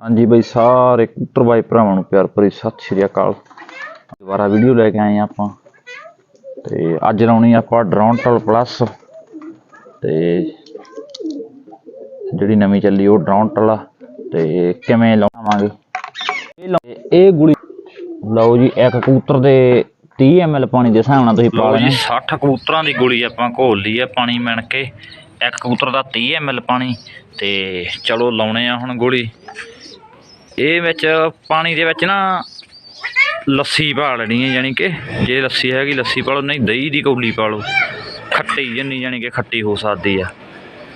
ਹਾਂਜੀ ਬਈ ਸਾਰੇ ਕਬੂਤਰ ਬਾਈ ਭਰਾਵਾਂ ਨੂੰ ਪਿਆਰ ਭਰੀ ਸਤਿ ਸ਼੍ਰੀ ਅਕਾਲ। ਦੁਬਾਰਾ ਵੀਡੀਓ ਲੈ ਕੇ ਆਏ ਆਪਾਂ। ਤੇ ਅੱਜ ਲਾਉਣੀ ਆ ਆਪਾਂ ਡਰੋਨ ਟਲ ਪਲੱਸ ਤੇ ਜਿਹੜੀ ਨਵੀਂ ਚੱਲੀ ਉਹ ਡਰੋਨ ਟਲ ਆ। ਤੇ ਕਿਵੇਂ ਲਾਵਾਂਗੇ? ਇਹ ਇਹ ਗੁਲੀ ਲਓ ਜੀ ਇੱਕ ਕਬੂਤਰ ਦੇ 30 ml ਪਾਣੀ ਦੇ ਹਿਸਾਬ ਨਾਲ ਤੁਸੀਂ ਪਾ ਲੈਣਾ। 60 ਕਬੂਤਰਾਂ ਦੀ ਗੋਲੀ ਆਪਾਂ ਘੋਲ ਲਈ ਹੈ ਪਾਣੀ ਮਿਣ ਕੇ। ਇੱਕ ਕਬੂਤਰ ਦਾ 30 ml ਪਾਣੀ। ਤੇ ਚਲੋ ਲਾਉਣੇ ਆ ਹੁਣ ਗੋਲੀ। ਇਹ ਵਿੱਚ ਪਾਣੀ ਦੇ ਵਿੱਚ ਨਾ ਲੱਸੀ ਪਾ ਲੈਣੀ ਹੈ, ਯਾਨੀ ਕਿ ਜੇ ਲੱਸੀ ਹੈਗੀ, ਲੱਸੀ ਪਾ ਲਓ ਨਹੀਂ ਦਹੀਂ ਦੀ ਕੌਲੀ ਪਾ ਲਓ ਖੱਟੀ ਜਿੰਨੀ, ਯਾਨੀ ਕਿ ਖੱਟੀ ਹੋ ਸਕਦੀ ਆ।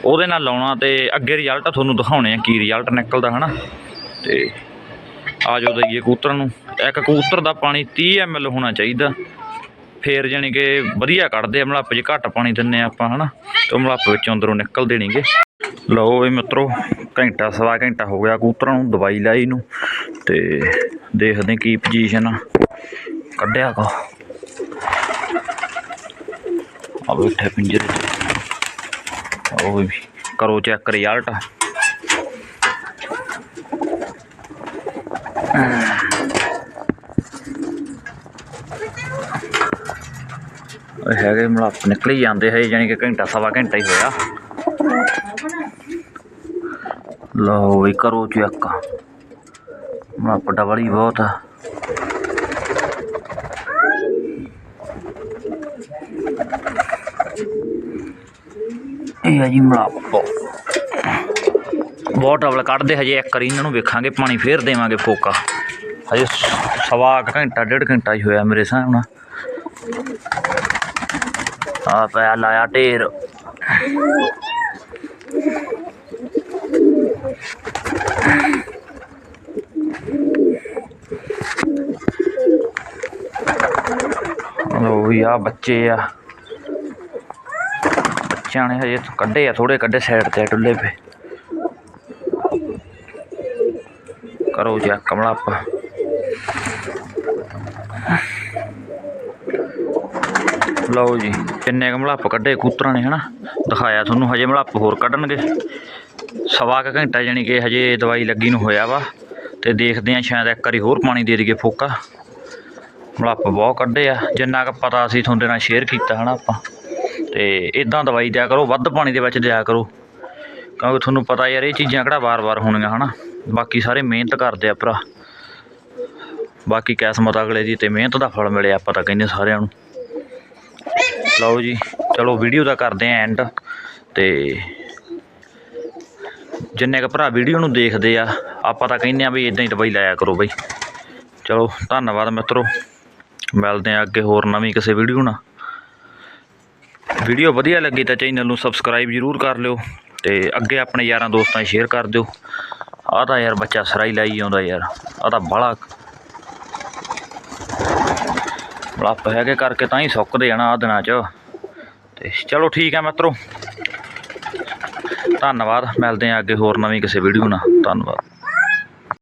ਉਹਦੇ ਨਾਲ ਲਾਉਣਾ ਤੇ ਅੱਗੇ ਰਿਜ਼ਲਟ ਤੁਹਾਨੂੰ ਦਿਖਾਉਣੇ ਆ, ਕੀ ਰਿਜ਼ਲਟ ਨਿਕਲਦਾ, ਹਨਾ? ਤੇ ਆ ਜਾਓ ਦਈਏ ਕਬੂਤਰ ਨੂੰ। ਇੱਕ ਕਬੂਤਰ ਦਾ ਪਾਣੀ 30 ml ਹੋਣਾ ਚਾਹੀਦਾ। ਫੇਰ ਜਾਣੀ ਕਿ ਵਧੀਆ ਕੱਢਦੇ ਆ ਮਲੱਪ ਜੇ ਘੱਟ ਪਾਣੀ ਦਿੰਨੇ ਆ ਆਪਾਂ, ਹਨਾ? ਤੇ ਉਹ ਮਲਾਪ ਵਿੱਚੋਂ ਅੰਦਰੋਂ ਨਿਕਲ ਦੇਣਗੇ। ਲਓ ਵੀ ਮਿੱਤਰੋ, ਘੰਟਾ ਸਵਾ ਘੰਟਾ ਹੋ ਗਿਆ ਕਬੂਤਰਾਂ ਨੂੰ ਦਵਾਈ ਲਾਈ ਨੂੰ, ਤੇ ਦੇਖਦੇ ਕੀ ਪੋਜੀਸ਼ਨ ਆ। ਕੱਢਿਆ ਕਾ ਆ ਬੈਠੇ ਪਿੰਜਰੇ 'ਚ। ਉਹ ਵੀ ਕਰੋ ਚੈੱਕ ਰਿਜ਼ਲਟ ਹੈਗੇ ਮਲਾਪ ਨਿਕਲੀ ਜਾਂਦੇ ਹੈ ਯਾਨੀ ਕਿ ਘੰਟਾ, ਸਵਾ ਘੰਟਾ ਹੀ ਹੋਇਆ। ਲਓ ਵੀ ਕਰੋ ਚੈੱਕ। ਮਲਾਪ ਡਬਲ ਹੀ ਬਹੁਤ ਆ। ਇਹ ਹੈ ਜੀ ਮਲਾਪ ਬਹੁਤ ਡਬਲ ਕੱਢਦੇ ਹਜੇ, ਇੱਕ ਵਾਰੀ ਇਹਨਾਂ ਨੂੰ ਵੇਖਾਂਗੇ, ਪਾਣੀ ਫੇਰ ਦੇਵਾਂਗੇ ਫੋਕਾ। ਹਜੇ ਸਵਾ ਕੁ ਘੰਟਾ, ਡੇਢ ਘੰਟਾ ਹੀ ਹੋਇਆ ਮੇਰੇ ਹਿਸਾਬ ਨਾਲ। ਆ ਪਿਆ ਲਾਇਆ ਢੇਰ ਲੋ ਵੀ ਆ ਬੱਚੇ ਆ ਬੱਚਿਆਂ ਨੇ ਹਜੇ ਕੱਢੇ ਆ ਥੋੜੇ ਕੱਢੇ ਸਾਈਡ ਤੇ ਟੁੱਲੇ ਪੇ ਕਰੋ ਜੀ ਕਮਲਾ ਆਪਾਂ ਲਓ ਜੀ ਕਿੰਨੇ ਕੁ ਮਲੱਪ ਕੱਢੇ, ਕੂਤਰਾਂ ਨੇ ਹਨਾ? ਦਿਖਾਇਆ ਤੁਹਾਨੂੰ, ਹਜੇ ਮਲੱਪ ਹੋਰ ਕੱਢਣਗੇ। ਸਵਾ ਕੁ ਘੰਟਾ ਜਾਣੀ ਕਿ ਹਜੇ ਦਵਾਈ ਲੱਗੀ ਨੂੰ ਹੋਇਆ ਵਾ, ਤੇ ਦੇਖਦੇ ਆ ਸ਼ਾਇਦ ਇੱਕ ਵਾਰੀ ਹੋਰ ਪਾਣੀ ਦੇ ਦਈਏ ਫੋਕਾ। ਮਲੱਪ ਬਹੁਤ ਕੱਢੇ ਆ, ਜਿੰਨਾ ਕੁ ਪਤਾ ਅਸੀਂ ਤੁਹਾਡੇ ਨਾਲ ਸ਼ੇਅਰ ਕੀਤਾ ਹਨਾ ਆਪਾਂ। ਤੇ ਇਦਾਂ ਦਵਾਈ ਦਿਆ ਕਰੋ, ਵੱਧ ਪਾਣੀ ਦੇ ਵਿੱਚ ਦਿਆ ਕਰੋ। ਕਿਉਂਕਿ ਤੁਹਾਨੂੰ ਪਤਾ ਯਾਰ, ਇਹ ਚੀਜ਼ਾਂ ਕਿਹੜਾ ਵਾਰ-ਵਾਰ ਹੋਣੀਆਂ ਹਨਾ? ਬਾਕੀ ਸਾਰੇ ਮਿਹਨਤ ਕਰਦੇ ਆ ਭਰਾ। ਬਾਕੀ ਕਿਸਮਤ ਅਗਲੇ ਦੀ ਤੇ ਮਿਹਨਤ ਦਾ ਫਲ ਮਿਲਿਆ ਆਪਾਂ ਤਾਂ ਕਹਿੰਦੇ ਸਾਰਿਆਂ ਨੂੰ। ਲਓ ਜੀ, ਚਲੋ ਵੀਡੀਓ ਦਾ ਕਰਦੇ ਆਂ ਐਂਡ ਤੇ ਜਿੰਨੇ ਕ ਭਰਾ ਵੀਡੀਓ ਨੂੰ ਦੇਖਦੇ ਆ, ਆਪਾਂ ਤਾਂ ਕਹਿੰਦੇ ਆ ਵੀ ਇਦਾਂ ਹੀ ਦਵਾਈ ਲਾਇਆ ਕਰੋ ਬਈ। ਚਲੋ, ਧੰਨਵਾਦ ਮਿੱਤਰੋ। ਮਿਲਦੇ ਆ ਅੱਗੇ ਹੋਰ ਨਵੀਂ ਕਿਸੇ ਵੀਡੀਓ ਨਾਲ। ਵੀਡੀਓ ਵਧੀਆ ਲੱਗੀ ਤਾਂ ਚੈਨਲ ਨੂੰ ਸਬਸਕ੍ਰਾਈਬ ਜ਼ਰੂਰ ਕਰ ਲਿਓ ਤੇ ਅੱਗੇ ਆਪਣੇ ਯਾਰਾਂ ਦੋਸਤਾਂ ਸ਼ੇਅਰ ਕਰ ਦਿਓ। ਆਹ ਤਾਂ ਯਾਰ ਬੱਚਾ ਸਰਾਈ ਲਾਈ ਆਉਂਦਾ ਯਾਰ, ਆਹ ਤਾਂ ਬੜਾ ਬਲੱਪ ਹੈਗੇ ਕਰਕੇ ਤਾਂ ਹੀ ਸੁੱਕਦੇ ਆ ਨਾ ਆ ਦਿਨਾਂ 'ਚ। ਤੇ ਚਲੋ ਠੀਕ ਹੈ ਮਿੱਤਰੋ। ਧੰਨਵਾਦ, ਮਿਲਦੇ ਆ ਅੱਗੇ ਹੋਰ ਨਵੀਂ ਕਿਸੇ ਵੀਡੀਓ ਨਾਲ। ਧੰਨਵਾਦ।